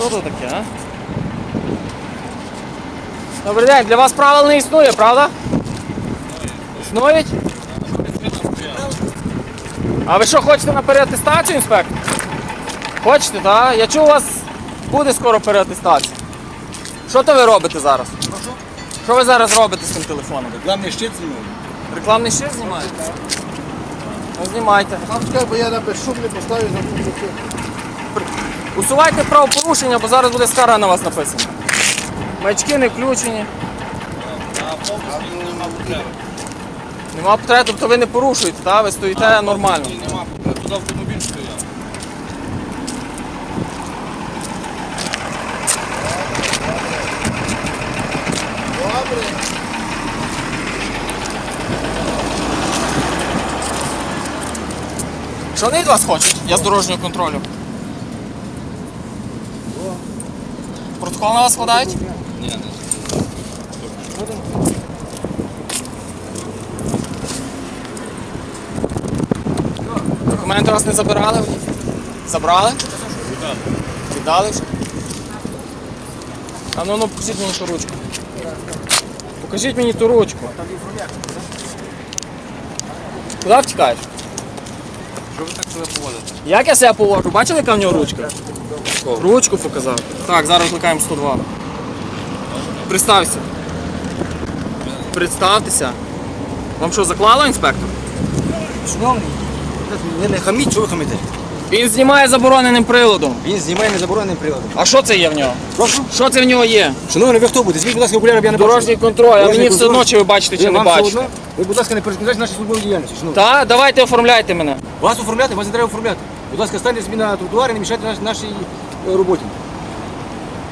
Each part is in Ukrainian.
Що то таке, а? Добрий день, для вас правил не існує, правда? Існують? А ви що, хочете на переатестацію, інспектор? Хочете, так? Я чув, у вас буде скоро переатестація. Що то ви робите зараз? Що ви зараз робите з цим телефоном? Главний щит знімав. Рекламний щит знімаєте? Ну, знімайте. Там бо я на безшумний поставлю за. Усувайте правопорушення, бо зараз буде скара на вас написана. Маячки не включені. Нема потреби, тобто ви не порушуєте, так? ви стоїте нормально. Нема, туди автомобіль стояв. Добре. Що вони від вас хочуть? Я з дорожнього контролю. Протокол на вас складають? Ні, не. Документи вас не забирали? Забрали? Віддали вже? А ну ну покажіть мені ту ручку. Покажіть мені ту ручку. Куди втікаєш? Що ви так себе поводите? Як я себе поводжу? Бачили, яка в нього ручка? Ручку показав. Так, зараз викликаємо 102. Представся. Представтеся. Вам що, заклало інспектор? Шановний, не, не хаміть, що ви хамите? Він знімає забороненим приладом. Він знімає незабороненим приладом. А що це є в нього? Прошу? Що це в нього є? Шановний, ви хто будете? Звідь, будь ласка, окуляри, я не Дорожній контроль, а Дорожній мені все контроль. одно, чи ви бачите, чи Ви, не вам все бачите. одно? Ви, будь ласка, не перешкоджайте нашій службовій діяльності. Шановний. Та, давайте оформляйте мене. Вас оформляти, вас не треба оформляти. Будь ласка, станьте собі на тротуар і не мішайте наш- нашій е, роботі.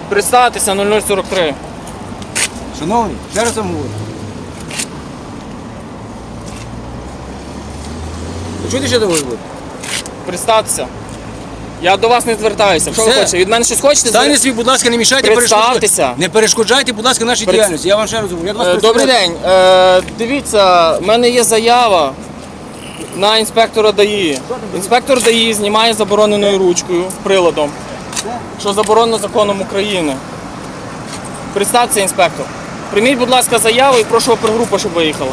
Представтеся 0043. Шановний, ще раз вам говорю. Ви чуєте, що я говорю? Представтеся. Я до вас не звертаюся. Що ви Все. хочете? Від мене щось хочете? Станьте собі, будь ласка, не мішайте Представтеся. перешкоджайте. Не перешкоджайте, будь ласка, нашій Пред- діяльності. Я вам ще раз говорю. Я до вас Е, Добрий представляю. день. Е, Дивіться, в мене є заява на інспектора ДАІ. Інспектор ДАІ знімає забороненою ручкою приладом, що заборонено законом України. Представте інспектор. Прийміть, будь ласка, заяву і прошу опергрупу, щоб виїхала.